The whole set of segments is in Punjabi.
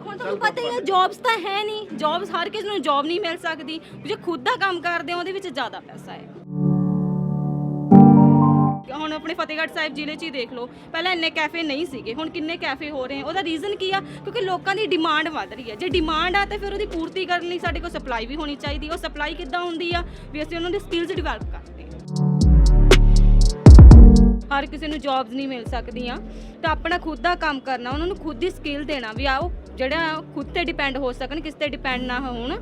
ਹੁਣ ਤੁਹਾਨੂੰ ਪਤਾ ਹੀ ਹੈ ਜੌਬਸ ਤਾਂ ਹੈ ਨਹੀਂ। ਜੌਬਸ ਹਰ ਕਿਸੇ ਨੂੰ ਜੌਬ ਨਹੀਂ ਮਿਲ ਸਕਦੀ। ਜੇ ਖੁਦ ਦਾ ਕੰਮ ਕਰਦੇ ਆ ਉਹਦੇ ਵਿੱਚ ਜ਼ਿਆਦਾ ਪੈਸਾ ਹੈ। ਹੁਣ ਆਪਣੇ ਫਤਿਹਗੜ੍ਹ ਸਾਹਿਬ ਜ਼ਿਲ੍ਹੇ 'ਚ ਹੀ ਦੇਖ ਲਓ। ਪਹਿਲਾਂ ਇੰਨੇ ਕੈਫੇ ਨਹੀਂ ਸੀਗੇ, ਹੁਣ ਕਿੰਨੇ ਕੈਫੇ ਹੋ ਰਹੇ ਆ। ਉਹਦਾ ਰੀਜ਼ਨ ਕੀ ਆ? ਕਿਉਂਕਿ ਲੋਕਾਂ ਦੀ ਡਿਮਾਂਡ ਵੱਧ ਰਹੀ ਹੈ ਜੇ ਡਿਮਾਂਡ ਆ, ਤਾਂ ਫਿਰ ਉਹਦੀ ਪੂਰਤੀ ਕਰਨ ਲਈ ਸਾਡੇ ਕੋਲ ਸਪਲਾਈ ਵੀ ਹੋਣੀ ਚਾਹੀਦੀ ਉਹ ਸਪਲਾਈ ਕਿੱਦਾਂ ਹੁੰਦੀ ਆ? ਵੀ ਅਸੀਂ ਉਹਨਾਂ ਦੇ ਸਕਿੱਲਸ ਡਿਵੈਲਪ ਕਰ ਹਰ ਕਿਸੇ ਨੂੰ ਜੌਬਸ ਨਹੀਂ ਮਿਲ ਸਕਦੀਆਂ, ਤਾਂ ਆਪਣਾ ਖੁਦ ਦਾ ਕੰਮ ਕਰਨਾ, ਉਹਨਾਂ ਨੂੰ ਖੁਦ ਦੀ ਸਕਿੱਲ ਦੇਣਾ ਵੀ ਆਓ, ਜਿਹੜਾ ਖੁਦ ਤੇ ਡਿਪੈਂਡ ਹੋ ਸਕਣ, ਕਿਸ ਤੇ ਡਿਪੈਂਡ ਨਾ ਹੋਣ।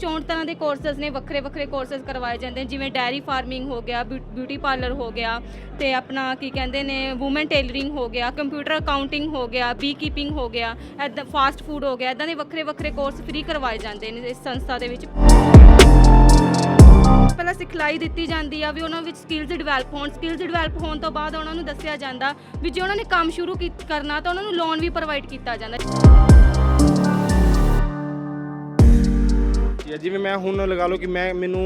ਚੌਣ ਤਰ੍ਹਾਂ ਦੇ ਕੋਰਸਸ ਨੇ, ਵੱਖਰੇ ਵੱਖਰੇ ਕੋਰਸਸ ਕਰਵਾਏ ਜਾਂਦੇ ਨੇ, ਜਿਵੇਂ ਡੈਰੀ ਫਾਰਮਿੰਗ ਹੋ ਗਿਆ ਬਿਊਟੀ ਪਾਰਲਰ ਹੋ ਗਿਆ, ਤੇ ਆਪਣਾ ਕੀ ਕਹਿੰਦੇ ਨੇ ਔਮਨ ਟੇਲਰਿੰਗ ਹੋ ਗਿਆ ਕੰਪਿਊਟਰ ਅਕਾਊਂਟਿੰਗ ਹੋ ਗਿਆ ਬੀ ਕੀਪਿੰਗ ਹੋ ਗਿਆ ਐਦਾਂ ਫਾਸਟ ਫੂਡ ਹੋ ਗਿਆ ਐਦਾਂ ਦੇ ਵੱਖਰੇ ਵੱਖਰੇ ਕੋਰਸ ਫ੍ਰੀ ਕਰਵਾਏ ਜਾਂਦੇ ਨੇ ਇਸ ਸੰਸਥਾ ਦੇ ਵਿੱਚ। ਸਿਖਲਾਈ ਦਿੱਤੀ ਜਾਂਦੀ ਆ, ਵੀ ਉਹਨਾਂ ਵਿੱਚ ਸਕਿੱਲਸ ਡਿਵੈਲਪ ਹੋਣ। ਸਕਿੱਲਸ ਡਿਵੈਲਪ ਹੋਣ ਤੋਂ ਬਾਅਦ ਉਹਨਾਂ ਨੂੰ ਦੱਸਿਆ ਜਾਂਦਾ ਵੀ ਜੇ ਉਹਨਾਂ ਨੇ ਕੰਮ ਸ਼ੁਰੂ ਕੀਤ- ਕਰਨਾ, ਤਾਂ ਉਹਨਾਂ ਨੂੰ ਲੋਨ ਵੀ ਪ੍ਰੋਵਾਈਡ ਕੀਤਾ ਜਾਂਦਾ। ਜਾਂ ਜਿਵੇਂ ਮੈਂ ਹੁਣ ਲਗਾ ਲਓ ਕਿ ਮੈਂ ਮੈਨੂੰ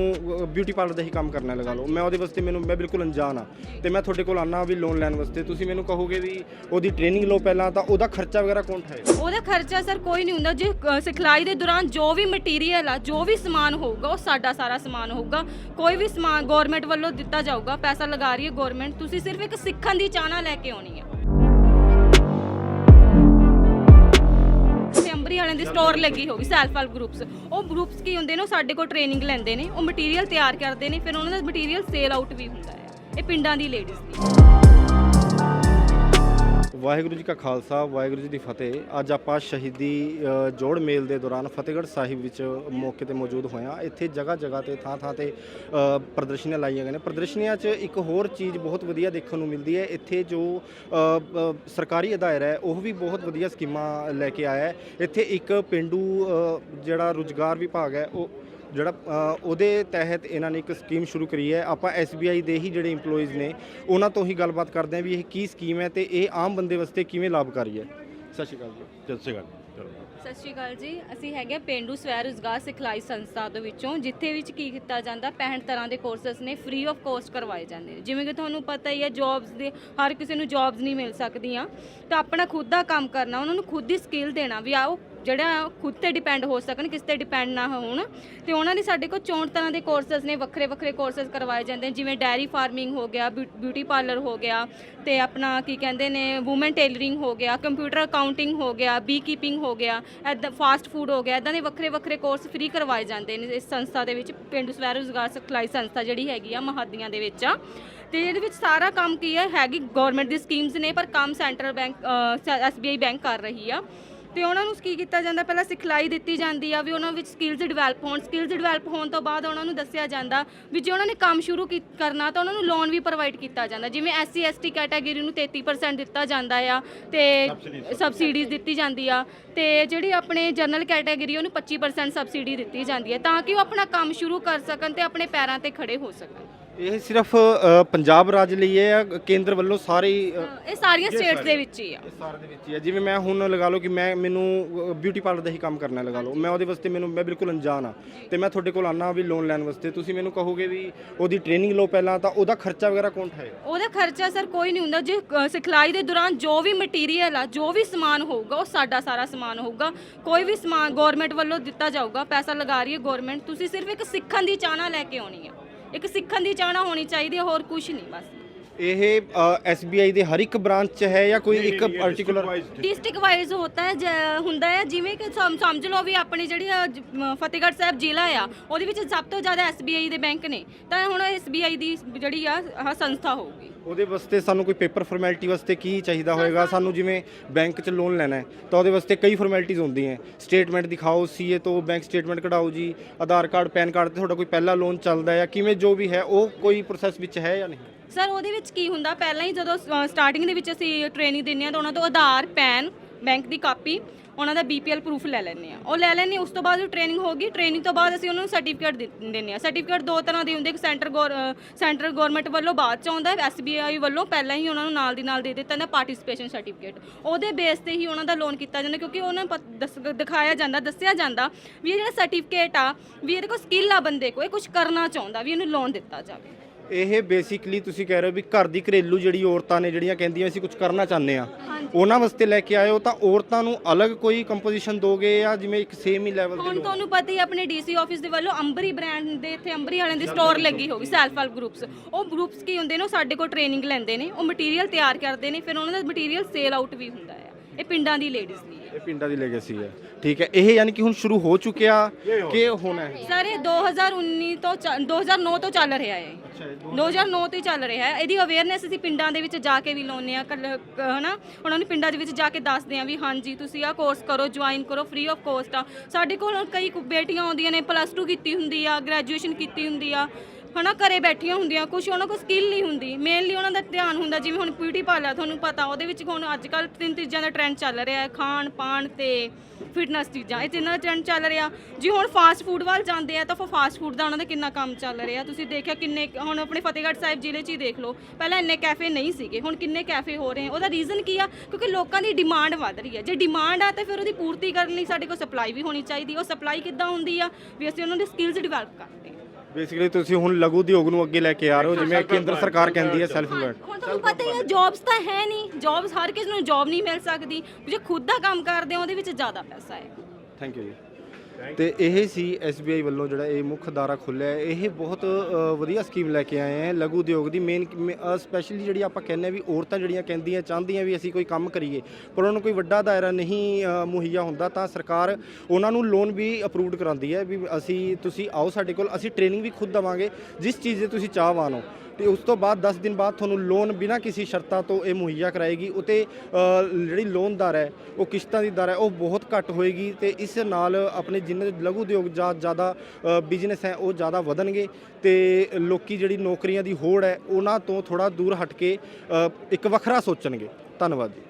ਬਿਊਟੀ ਪਾਰਲਰ ਦਾ ਹੀ ਕੰਮ ਕਰਨਾ ਲਗਾ ਲਓ। ਮੈਂ ਉਹਦੇ ਵਾਸਤੇ ਮੈਨੂੰ ਮੈਂ ਬਿਲਕੁਲ ਅਣਜਾਣ ਆ। ਤੇ ਮੈਂ ਤੁਹਾਡੇ ਕੋਲ ਆਨਾ ਵੀ ਲੋਨ ਲੈਣ ਵਾਸਤੇ। ਤੁਸੀਂ ਮੈਨੂੰ ਕਹੋਗੇ ਵੀ ਉਹਦੀ ਟ੍ਰੇਨਿੰਗ ਲਓ ਪਹਿਲਾਂ ਤਾਂ ਉਹਦਾ ਖਰਚਾ ਵਗੈਰਾ ਕੌਣ ਉਠਾਏਗਾ ਉਹਦਾ ਖਰਚਾ ਸਰ ਕੋਈ ਨਹੀਂ ਹੁੰਦਾ। ਜੇ ਅ, ਸਿਖਲਾਈ ਦੇ ਦੌਰਾਨ ਜੋ ਵੀ ਮਟੀਰੀਅਲ ਆ ਜੋ ਵੀ ਸਮਾਨ ਹੋਊਗਾ ਉਹ ਸਾਡਾ ਸਾਰਾ ਸਮਾਨ ਹੋਊਗਾ। ਕੋਈ ਵੀ ਸਮਾਨ ਗਵਰਨਮੈਂਟ ਵੱਲੋਂ ਦਿੱਤਾ ਜਾਊਗਾ ਪੈਸਾ ਲਗਾ ਰਹੀ ਹੈ ਗਵਰਨਮੈਂਟ ਤੁਸੀਂ ਸਿਰਫ ਇੱਕ ਸਿੱਖਣ ਦੀ ਚਾਹਨਾ ਲੈ ਕੇ ਆਉਣੀ ਹੈ। ਤੇ ਦੀ ਸਟੋਰ ਲੱਗੀ ਹੋਗੀ ਸੈਲਫ ਹੈਲਪ ਗਰੁੱਪਸ ਉਹ ਗਰੁੱਪਸ ਕੀ ਹੁੰਦੇ ਨੇ, ਉਹ ਸਾਡੇ ਕੋਲ ਟ੍ਰੇਨਿੰਗ ਲੈਂਦੇ ਨੇ, ਉਹ ਮਟੀਰੀਅਲ ਤਿਆਰ ਕਰਦੇ ਨੇ, ਫਿਰ ਉਹਨਾਂ ਦਾ ਮਟੀਰੀਅਲ ਸੇਲ ਆਊਟ ਵੀ ਹੁੰਦਾ ਹੈ। ਇਹ ਪਿੰਡਾਂ ਦੀ ਲੇਡੀਜ਼ ਦੀ। ਵਾਹਿਗੁਰੂ ਜੀ ਕਾ ਖਾਲਸਾ ਵਾਹਿਗੁਰੂ ਜੀ ਦੀ ਫਤਿਹ। ਅੱਜ ਆਪਾਂ ਸ਼ਹੀਦੀ ਜੋੜ ਮੇਲ ਦੇ ਦੌਰਾਨ ਫਤਿਹਗੜ੍ਹ ਸਾਹਿਬ ਵਿੱਚ ਮੌਕੇ ਤੇ ਮੌਜੂਦ ਹੋਇਆ ਇੱਥੇ ਜਗ੍ਹਾ ਜਗ੍ਹਾ ਤੇ ਥਾਂ ਥਾਂ ਤੇ ਅ, ਪ੍ਰਦਰਸ਼ਨੀਆਂ ਲਾਈਆਂ ਗਈਆਂ ਨੇ। ਪ੍ਰਦਰਸ਼ਨੀਆਂ 'ਚ ਇੱਕ ਹੋਰ ਚੀਜ਼ ਬਹੁਤ ਵਧੀਆ ਦੇਖਣ ਨੂੰ ਮਿਲਦੀ ਹੈ। ਇੱਥੇ ਜੋ ਸਰਕਾਰੀ ਅਦਾਇਰ ਹੈ ਉਹ ਵੀ ਬਹੁਤ ਵਧੀਆ ਸਕੀਮਾਂ ਲੈ ਕੇ ਆਇਆ ਹੈ। ਇੱਥੇ ਇੱਕ ਪਿੰਡੂ ਜਿਹੜਾ ਰੁਜ਼ਗਾਰ ਵਿਭਾਗ ਹੈ ਉਹ ਜਿਹੜਾ ਉਹਦੇ ਤਹਿਤ ਇਹਨਾਂ ਨੇ ਇੱਕ ਸਕੀਮ ਸ਼ੁਰੂ ਕਰੀ ਹੈ। ਆਪਾਂ SBI ਦੇ ਹੀ ਜਿਹੜੇ EMPLOYEES ਨੇ ਉਹਨਾਂ ਤੋਂ ਹੀ ਗੱਲਬਾਤ ਕਰਦੇ ਹਾਂ ਵੀ ਇਹ ਕੀ ਸਕੀਮ ਹੈ ਤੇ ਇਹ ਆਮ ਬੰਦੇ ਵਾਸਤੇ ਕਿਵੇਂ ਲਾਭਕਾਰੀ ਹੈ। ਸਤਿ ਸ਼੍ਰੀ ਅਕਾਲ ਜੀ। ਸਤਿ ਸ਼੍ਰੀ ਅਕਾਲ। ਸਤਿ ਸ਼੍ਰੀ ਅਕਾਲ ਜੀ। ਅਸੀਂ ਹੈਗੇ ਪੇਂਡੂ ਸਵੈ ਰੁਜ਼ਗਾਰ ਸਿਖਲਾਈ ਸੰਸਥਾ ਦੇ ਵਿੱਚੋਂ ਜਿੱਥੇ ਵਿੱਚ ਕੀ ਕੀਤਾ ਜਾਂਦਾ 65 ਤਰ੍ਹਾਂ ਦੇ ਕੋਰਸਸ ਨੇ ਫ੍ਰੀ ਆਫ ਕੋਸਟ ਕਰਵਾਏ ਜਾਂਦੇ ਨੇ। ਜਿਵੇਂ ਕਿ ਤੁਹਾਨੂੰ ਪਤਾ ਹੀ ਹੈ ਜੌਬਸ ਦੇ ਹਰ ਕਿਸੇ ਨੂੰ ਜੌਬਸ ਨਹੀਂ ਮਿਲ ਸਕਦੀਆਂ। ਤਾਂ ਆਪਣਾ ਖੁਦ ਦਾ ਕੰਮ ਕਰਨਾ ਉਹਨਾਂ ਨੂੰ ਖੁਦ ਦੀ ਸਕਿੱਲ ਦੇਣਾ ਵੀ ਆਓ ਜਿਹੜਾ ਖੁਦ ਤੇ ਡਿਪੈਂਡ ਹੋ ਸਕਣ, ਕਿਸ ਤੇ ਡਿਪੈਂਡ ਨਾ ਹੋਣ। ਤੇ ਉਹਨਾਂ ਨੇ ਸਾਡੇ ਕੋਲ 64 ਤਰ੍ਹਾਂ ਦੇ ਕੋਰਸਸ ਨੇ, ਵੱਖਰੇ ਵੱਖਰੇ ਕੋਰਸਸ ਕਰਵਾਏ ਜਾਂਦੇ ਨੇ, ਜਿਵੇਂ ਡੈਰੀ ਫਾਰਮਿੰਗ ਹੋ ਗਿਆ ਬਿਊਟੀ ਪਾਰਲਰ ਹੋ ਗਿਆ, ਤੇ ਆਪਣਾ ਕੀ ਕਹਿੰਦੇ ਨੇ ਔਮਨ ਟੇਲਰਿੰਗ ਹੋ ਗਿਆ ਕੰਪਿਊਟਰ ਅਕਾਊਂਟਿੰਗ ਹੋ ਗਿਆ ਬੀ ਕੀਪਿੰਗ ਹੋ ਗਿਆ ਐਦਾਂ ਫਾਸਟ ਫੂਡ ਹੋ ਗਿਆ ਐਦਾਂ ਦੇ ਵੱਖਰੇ ਵੱਖਰੇ ਕੋਰਸ ਫ੍ਰੀ ਕਰਵਾਏ ਜਾਂਦੇ ਨੇ ਇਸ ਸੰਸਥਾ ਦੇ ਵਿੱਚ, ਪਿੰਡੂ ਸਵੈ ਰੁਜ਼ਗਾਰ ਸਿਖਲਾਈ ਸੰਸਥਾ ਜਿਹੜੀ ਹੈਗੀ ਆ ਮਹਾਦੀਆਂ ਦੇ ਵਿੱਚ। ਆ ਤੇ ਇਹਦੇ ਵਿੱਚ ਸਾਰਾ ਕੰਮ ਕੀ ਹੈ ਹੈਗੀ ਗਵਰਨਮੈਂਟ ਦੀ ਸਕੀਮਸ ਨੇ, ਪਰ ਕੰਮ ਸੈਂਟਰਲ ਬੈਂਕ ਐਸਬੀਆਈ ਬੈਂਕ ਕਰ ਰਹੀ ਆ। ਤੇ ਉਹਨਾਂ ਨੂੰ ਕੀ ਕੀਤਾ ਜਾਂਦਾ? ਪਹਿਲਾਂ ਸਿਖਲਾਈ ਦਿੱਤੀ ਜਾਂਦੀ ਆ ਵੀ ਉਹਨਾਂ ਵਿੱਚ ਸਕਿੱਲਸ ਡਿਵੈਲਪ ਹੋਣ। ਸਕਿੱਲਸ ਡਿਵੈਲਪ ਹੋਣ ਤੋਂ ਬਾਅਦ ਉਹਨਾਂ ਨੂੰ ਦੱਸਿਆ ਜਾਂਦਾ ਵੀ ਜੇ ਉਹਨਾਂ ਨੇ ਕੰਮ ਸ਼ੁਰੂ ਕੀ- ਕਰਨਾ ਤਾਂ ਉਹਨਾਂ ਨੂੰ ਲੋਨ ਵੀ ਪ੍ਰੋਵਾਈਡ ਕੀਤਾ ਜਾਂਦਾ। ਜਿਵੇਂ ਐਸਸੀ ਐਸਟੀ ਕੈਟਾਗਰੀ ਨੂੰ 33% ਦਿੱਤਾ ਜਾਂਦਾ ਆ ਤੇ ਸਬਸਿਡੀਜ਼ ਦਿੱਤੀ ਜਾਂਦੀ ਆ। ਤੇ ਜਿਹੜੀ ਆਪਣੇ ਜਨਰਲ ਕੈਟਾਗਰੀ ਉਹਨੂੰ 25% ਸਬਸਿਡੀ ਦਿੱਤੀ ਜਾਂਦੀ ਹੈ ਤਾਂ ਕਿ ਉਹ ਆਪਣਾ ਕੰਮ ਸ਼ੁਰੂ ਕਰ ਸਕਣ ਤੇ ਆਪਣੇ ਪੈਰਾਂ ਤੇ ਖੜੇ ਹੋ ਸਕਣ। ਇਹ ਸਿਰਫ ਅ, ਪੰਜਾਬ ਰਾਜ ਲਈ ਹੈ ਜਾਂ ਕੇਂਦਰ ਵੱਲੋਂ ਸਾਰੇ ਹੀ, ਅ, ਇਹ ਸਾਰੀਆਂ ਸਟੇਟਸ ਦੇ ਵਿੱਚ ਹੀ ਆ। ਇਹ ਸਾਰੇ ਦੇ ਵਿੱਚ ਹੀ ਹੈ ਜਿਵੇਂ ਮੈਂ ਹੁਣ ਲਗਾ ਲਓ ਕਿ ਮੈਂ ਮੈਨੂੰ ਬਿਊਟੀ ਪਾਰਲਰ ਦਾ ਹੀ ਕੰਮ ਕਰਨਾ ਲਗਾ ਲਓ। ਮੈਂ ਉਹਦੇ ਵਾਸਤੇ ਮੈਨੂੰ ਮੈਂ ਬਿਲਕੁਲ ਅਣਜਾਣ ਆ। ਤੇ ਮੈਂ ਤੁਹਾਡੇ ਕੋਲ ਆਨਾ ਵੀ ਲੋਨ ਲੈਣ ਵਾਸਤੇ। ਤੁਸੀਂ ਮੈਨੂੰ ਕਹੋਗੇ ਵੀ ਉਹਦੀ ਟ੍ਰੇਨਿੰਗ ਲਓ ਪਹਿਲਾਂ ਤਾਂ ਉਹਦਾ ਖਰਚਾ ਵਗੈਰਾ ਕੌਣ ਉਠਾਏਗਾ ਉਹਦਾ ਖਰਚਾ ਸਰ ਕੋਈ ਨਹੀਂ ਹੁੰਦਾ। ਜੇ ਅ, ਸਿਖਲਾਈ ਦੇ ਦੌਰਾਨ ਜੋ ਵੀ ਮਟੀਰੀਅਲ ਆ ਜੋ ਵੀ ਸਮਾਨ ਹੋਊਗਾ ਉਹ ਸਾਡਾ ਸਾਰਾ ਸਮਾਨ ਹੋਊਗਾ। ਕੋਈ ਵੀ ਸਮਾਨ ਗਵਰਨਮੈਂਟ ਵੱਲੋਂ ਦਿੱਤਾ ਜਾਊਗਾ ਪੈਸਾ ਲਗਾ ਰਹੀ ਹੈ ਗਵਰਨਮੈਂਟ ਤੁਸੀਂ ਸਿਰਫ ਇੱਕ ਸਿੱਖਣ ਦੀ ਚਾਹਨਾ ਲੈ ਕੇ ਆਉਣੀ ਹੈ ਇੱਕ ਸਿੱਖਣ ਦੀ ਚਾਹਨਾ ਹੋਣੀ ਚਾਹੀਦੀ ਹੈ ਹੋਰ ਕੁਝ ਨਹੀਂ ਬਸ। ਇਹ SBI ਦੇ ਹਰ ਇੱਕ ਬ੍ਰਾਂਚ 'ਚ ਹੈ ਜਾਂ ਕੋਈ ਇੱਕ ਪਾਰਟਿਕੂਲਰ ਡਿਸਟ੍ਰਿਕਟ ਵਾਈਜ਼ ਹੁੰਦਾ ਹੈ ਜ- ਹੁੰਦਾ ਹੈ ਜਿਵੇਂ ਕਿ ਸਮ- ਸਮਝ ਲਓ ਵੀ ਆਪਣੀ ਜਿਹੜੀ ਅ, ਜ- ਮ, ਫਤਿਹਗੜ੍ਹ ਸਾਹਿਬ ਜ਼ਿਲ੍ਹਾ ਆ ਉਹਦੇ ਵਿੱਚ ਸਭ ਤੋਂ ਜ਼ਿਆਦਾ SBI ਦੇ ਬੈਂਕ ਨੇ ਤਾਂ ਹੁਣ SBI ਦੀ ਜਿਹੜੀ ਆ ਆਹ ਸੰਸਥਾ ਹੋਊਗੀ। ਉਹਦੇ ਵਾਸਤੇ ਸਾਨੂੰ ਕੋਈ ਪੇਪਰ ਫਾਰਮੈਲਿਟੀ ਵਾਸਤੇ ਕੀ ਚਾਹੀਦਾ ਹੋਏਗਾ? ਸਾਨੂੰ ਜਿਵੇਂ ਬੈਂਕ 'ਚ ਲੋਨ ਲੈਣਾ ਹੈ ਤਾਂ ਉਹਦੇ ਵਾਸਤੇ ਕਈ ਫਾਰਮੈਲਿਟੀਜ਼ ਹੁੰਦੀਆਂ ਸਟੇਟਮੈਂਟ ਦਿਖਾਓ ਸੀਏ ਤੋਂ ਬੈਂਕ ਸਟੇਟਮੈਂਟ ਕਢਾਓ ਜੀ ਆਧਾਰ ਕਾਰਡ ਪੈਨ ਕਾਰਡ ਤੇ ਤੁਹਾਡਾ ਕੋਈ ਪਹਿਲਾ ਲੋਨ ਚੱਲਦਾ ਹੈ ਜਾਂ ਕਿਵੇਂ ਜੋ ਵੀ ਹੈ ਉਹ ਕੋਈ ਪ੍ਰੋਸੈਸ ਵਿੱਚ ਹੈ ਜਾਂ ਨਹੀਂ? ਸਰ, ਉਹਦੇ ਵਿੱਚ ਕੀ ਹੁੰਦਾ? ਪਹਿਲਾਂ ਹੀ ਜਦੋਂ ਸਟਾਰਟਿੰਗ ਦੇ ਵਿੱਚ ਅਸੀਂ ਟ੍ਰੇਨਿੰਗ ਦਿੰਦੇ ਆ ਤਾਂ ਉਹਨਾਂ ਤੋਂ ਆਧਾਰ, ਪੈਨ ਬੈਂਕ ਦੀ ਕਾਪੀ, ਉਹਨਾਂ ਦਾ ਬੀਪੀਐਲ ਪ੍ਰੂਫ ਲੈ ਲੈਂਦੇ ਆ ਉਹ ਲੈ ਲੈਂਦੇ ਉਸ ਤੋਂ ਬਾਅਦ ਜੋ ਟ੍ਰੇਨਿੰਗ ਹੋਗੀ ਟ੍ਰੇਨਿੰਗ ਤੋਂ ਬਾਅਦ ਅਸੀਂ ਉਹਨਾਂ ਨੂੰ ਸਰਟੀਫਿਕੇਟ ਦਿੰਦੇ ਆ ਸਰਟੀਫਿਕੇਟ ਦੋ ਤਰ੍ਹਾਂ ਦੇ ਹੁੰਦੇ, ਇੱਕ ਸੈਂਟਰ ਸੈਂਟਰ ਗਵਰਨਮੈਂਟ ਵੱਲੋਂ, ਬਾਅਦ ਚ ਆਉਂਦਾ ਹੈ ਐਸਬੀਆਈ ਵੱਲੋਂ ਪਹਿਲਾਂ ਹੀ ਉਹਨਾਂ ਨੂੰ ਨਾਲ ਦੀ ਨਾਲ ਦੇ ਦਿੱਤਾ ਜਾਂਦਾ ਪਾਰਟਿਸਿਪੇਸ਼ਨ ਸਰਟੀਫਿਕੇਟ ਉਹਦੇ ਬੇਸ ਤੇ ਹੀ ਉਹਨਾਂ ਦਾ ਲੋਨ ਕੀਤਾ ਜਾਂਦਾ, ਕਿਉਂਕਿ ਉਹਨਾਂ ਨੂੰ ਪਤ- ਦੱਸ- ਦਿਖਾਇਆ ਜਾਂਦਾ, ਦੱਸਿਆ ਜਾਂਦਾ ਵੀ ਇਹ ਜਿਹੜਾ ਸਰਟੀਫਿਕੇਟ ਆ, ਵੀ ਇਹਦੇ ਕੋਲ ਸਕਿੱਲ ਆ ਬੰਦੇ ਕੋਲ, ਇਹ ਕੁਝ ਕਰਨਾ ਚਾਹੁੰਦਾ, ਵੀ ਇਹਨੂੰ ਲੋਨ ਦਿੱਤਾ ਜਾਵੇ। ਇਹ ਬੇਸਿਕਲੀ ਤੁਸੀਂ ਕਹਿ ਰਹੇ ਹੋ ਵੀ ਘਰ ਦੀ ਘਰੇਲੂ ਜਿਹੜੀ ਔਰਤਾਂ ਨੇ ਜਿਹੜੀਆਂ ਕਹਿੰਦੀਆਂ ਅਸੀਂ ਕੁਝ ਕਰਨਾ ਚਾਹੁੰਦੇ ਆ ਉਹਨਾਂ ਵਾਸਤੇ ਲੈ ਕੇ ਆਏ ਹੋ ਤਾਂ ਔਰਤਾਂ ਨੂੰ ਅਲੱਗ ਕੋਈ ਕੰਪੋਜੀਸ਼ਨ ਦੋਗੇ ਜਾਂ ਜਿਵੇਂ ਇੱਕ ਸੇਮ ਹੀ ਲੈਵਲ ਹੁਣ ਦੇ ਤੁਹਾਨੂੰ ਪਤਾ ਹੀ ਹੈ ਆਪਣੇ ਡੀਸੀ ਆਫਿਸ ਦੇ ਵੱਲੋਂ ਅੰਬਰੀ ਬ੍ਰਾਂਡ ਦੇ ਇੱਥੇ ਅੰਬਰੀ ਵਾਲਿਆਂ ਦੀ ਸਟੋਰ ਲੱਗੀ ਹੋਗੀ ਸੈਲਫ ਹੈਲਪ ਗਰੁੱਪਸ ਉਹ ਗਰੁੱਪਸ ਕੀ ਹੁੰਦੇ ਨੇ ਉਹ ਸਾਡੇ ਕੋਲ ਟ੍ਰੇਨਿੰਗ ਲੈਂਦੇ ਨੇ ਉਹ ਮਟੀਰੀਅਲ ਤਿਆਰ ਕਰਦੇ ਨੇ ਫਿਰ ਉਹਨਾਂ ਦਾ ਮਟੀਰੀਅਲ ਸੇਲ ਆਊਟ ਵੀ ਹੁੰਦਾ ਹੈ ਇਹ ਪਿੰਡਾਂ ਦੀ ਲੇਡੀਜ਼ ਲਈ ਇਹ ਪਿੰਡਾਂ ਦੀ ਲੈਗੇਸੀ ਹੈ ਠੀਕ ਹੈ ਇਹ ਯਾਨੀ ਕਿ ਹੁਣ ਸ਼ੁਰੂ ਹੋ ਚੁੱਕਿਆ ਕਿ ਹੋਣਾ ਹੈ? ਸਰ ਇਹ 2019 ਤੋਂ ਚ- 2009 ਤੋਂ ਚੱਲ ਰਿਹਾ ਹੈ ਅੱਛਾ 2009 ਤੋਂ ਹੀ ਚੱਲ ਰਿਹਾ ਹੈ। ਇਹਦੀ ਅਵੇਅਰਨੈਸ ਅਸੀਂ ਪਿੰਡਾਂ ਦੇ ਵਿੱਚ ਜਾ ਕੇ ਵੀ ਲਾਉਂਦੇ ਆ ਹਨਾ? ਉਹਨਾਂ ਨੂੰ ਪਿੰਡਾਂ ਦੇ ਵਿੱਚ ਜਾ ਕੇ ਦੱਸਦੇ ਆ ਵੀ ਹਾਂਜੀ ਤੁਸੀਂ ਆਹ ਕੋਰਸ ਕਰੋ ਜੁਆਇਨ ਕਰੋ ਫ੍ਰੀ ਆਫ ਕੋਸਟ ਆ। ਸਾਡੇ ਕੋਲ ਕਈ ਕੁ ਬੇਟੀਆਂ ਆਉਂਦੀਆਂ ਨੇ ਪਲੱਸ 2 ਕੀਤੀ ਹੁੰਦੀ ਆ ਗ੍ਰੈਜੂਏਸ਼ਨ ਕੀਤੀ ਹੁੰਦੀ ਆ। ਹਨਾ ਘਰੇ ਬੈਠੀਆਂ ਹੁੰਦੀਆਂ ਕੁਝ ਉਹਨਾਂ ਕੋਲ ਸਕਿੱਲ ਨਹੀਂ ਹੁੰਦੀ। ਉਹਨਾਂ ਦਾ ਧਿਆਨ ਹੁੰਦਾ, ਜਿਵੇਂ ਹੁਣ ਬਿਊਟੀ ਪਾਰਲਰ ਤੁਹਾਨੂੰ ਪਤਾ, ਉਹਦੇ ਵਿੱਚ ਹੁਣ ਅੱਜ ਕੱਲ ਤਿੰਨ ਚੀਜ਼ਾਂ ਦਾ ਟ੍ਰੈਂਡ ਚੱਲ ਰਿਹਾ ਹੈ, ਖਾਣ, ਪਾਣ ਤੇ ਫਿਟਨੈਸ ਚੀਜ਼ਾਂ। ਇਹ ਤਿੰਨਾਂ ਦਾ ਟ੍ਰੈਂਡ ਚੱਲ ਰਿਹਾ। ਜੀ ਹੁਣ ਫਾਸਟ ਫੂਡ ਵੱਲ ਜਾਂਦੇ ਆ, ਤਾਂ ਫਿਰ ਫਾਸਟ ਫੂਡ ਦਾ ਉਹਨਾਂ ਦਾ ਕਿੰਨਾ ਕੰਮ ਚੱਲ ਰਿਹਾ? ਤੁਸੀਂ ਦੇਖਿਆ ਕਿੰਨੇ, ਹੁਣ ਆਪਣੇ ਫਤਿਹਗੜ੍ਹ ਸਾਹਿਬ ਜ਼ਿਲ੍ਹੇ 'ਚ ਹੀ ਦੇਖ ਲਓ, ਪਹਿਲਾਂ ਇੰਨੇ ਕੈਫੇ ਨਹੀਂ ਸੀਗੇ, ਹੁਣ ਕਿੰਨੇ ਕੈਫੇ ਹੋ ਰਹੇ ਉਹਦਾ ਰੀਜ਼ਨ ਕੀ ਆ? ਕਿਉਂਕਿ ਲੋਕਾਂ ਦੀ ਡਿਮਾਂਡ ਵੱਧ ਰਹੀ ਹੈ। ਜੇ ਡਿਮਾਂਡ ਆ, ਤਾਂ ਫਿਰ ਉਹਦੀ ਪੂਰਤੀ ਕਰਨ ਲਈ ਸਾਡੇ ਕੋਲ ਸਪਲਾਈ ਵੀ ਹੋਣੀ ਚਾਹੀਦੀ। ਉਹ ਸਪਲਾਈ ਕਿੱਦਾਂ ਹੁੰਦੀ ਆ? ਵੀ ਅਸੀਂ ਉਹਨਾਂ ਦੀ ਸਕਿੱਲਸ ਡਿਵੈਲਪ ਕਰਦੇ ਹਾਂ। ਬੇਸਿਕਲੀ ਤੁਸੀਂ ਹੁਣ ਲਘੂ ਉਦਯੋਗ ਨੂੰ ਅੱਗੇ ਲੈ ਕੇ ਆ ਰਹੇ ਹੋ ਜਿਵੇਂ ਕੇਂਦਰ ਸਰਕਾਰ ਕਹਿੰਦੀ ਹੈ ਸੈਲਫ ਇੰਪਲਾਇਡ ਹੁਣ ਤੁਹਾਨੂੰ ਪਤਾ ਹੀ ਹੈ ਜੌਬਸ ਤਾਂ ਹੈ ਨਹੀਂ। ਜੌਬਸ ਹਰ ਕਿਸੇ ਨੂੰ ਜੌਬ ਨਹੀਂ ਮਿਲ ਸਕਦੀ। ਜੇ ਖੁਦ ਦਾ ਕੰਮ ਕਰਦੇ ਆ ਉਹਦੇ ਵਿੱਚ ਜ਼ਿਆਦਾ ਪੈਸਾ ਹੈ। ਥੈਂਕ ਯੂ ਜੀ। ਤੇ ਇਹ ਸੀ SBI ਵੱਲੋਂ ਜਿਹੜਾ ਇਹ ਮੁੱਖ ਦਾਰਾ ਖੁੱਲਿਆ ਹੈ। ਇਹ ਬਹੁਤ ਅ, ਵਧੀਆ ਸਕੀਮ ਲੈ ਕੇ ਆਏ ਹੈ। ਲਘੂ ਉਦਯੋਗ ਦੀ ਮੇਨ ਸਪੈਸ਼ਲੀ ਜਿਹੜੀ ਆਪਾਂ ਕਹਿੰਦੇ ਆ ਵੀ ਔਰਤਾਂ ਜਿਹੜੀਆਂ ਕਹਿੰਦੀਆਂ ਚਾਹੁੰਦੀਆਂ ਵੀ ਅਸੀਂ ਕੋਈ ਕੰਮ ਕਰੀਏ ਪਰ ਉਹਨਾਂ ਨੂੰ ਕੋਈ ਵੱਡਾ ਦਾਇਰਾ ਨਹੀਂ ਅ, ਮੁਹੱਈਆ ਹੁੰਦਾ ਤਾਂ ਸਰਕਾਰ ਉਹਨਾਂ ਨੂੰ ਲੋਨ ਵੀ ਅਪਰੂਵਡ ਕਰਾਉਂਦੀ ਹੈ ਵੀ ਅਸੀਂ ਤੁਸੀਂ ਆਓ ਸਾਡੇ ਕੋਲ ਅਸੀਂ ਟ੍ਰੇਨਿੰਗ ਵੀ ਖੁਦ ਦਵਾਂਗੇ। ਜਿਸ ਚੀਜ਼ ਦੇ ਤੁਸੀਂ ਚਾਹਵਾਨ ਹੋ ਤੇ ਉਸ ਤੋਂ ਬਾਅਦ 10 ਦਿਨ ਬਾਅਦ ਤੁਹਾਨੂੰ ਲੋਨ ਬਿਨਾਂ ਕਿਸੇ ਸ਼ਰਤਾਂ ਤੋਂ ਇਹ ਮੁਹੱਈਆ ਕਰਾਏਗੀ। ਉਤੇ ਜਿਹੜੀ ਲੋਨ ਦਰ ਹੈ, ਉਹ ਕਿਸ਼ਤਾਂ ਦੀ ਦਰ ਹੈ, ਉਹ ਬਹੁਤ ਘੱਟ ਹੋਏਗੀ ਤੇ ਇਸ ਨਾਲ ਆਪਣੇ ਜਿੰਨੇ ਲਘੂ ਉਦਯੋਗ ਜਾਂ ਜ਼ਿਆਦਾ ਬਿਜ਼ਨਸ ਹੈ, ਉਹ ਜ਼ਿਆਦਾ ਵਧਣਗੇ ਤੇ ਲੋਕੀ ਜਿਹੜੀ ਨੌਕਰੀਆਂ ਦੀ ਹੋੜ ਹੈ, ਉਹਨਾਂ ਤੋਂ ਥੋੜਾ ਦੂਰ ਹਟ ਕੇ ਇੱਕ ਵੱਖਰਾ ਸੋਚਣਗੇ। ਧੰਨਵਾਦ ਜੀ।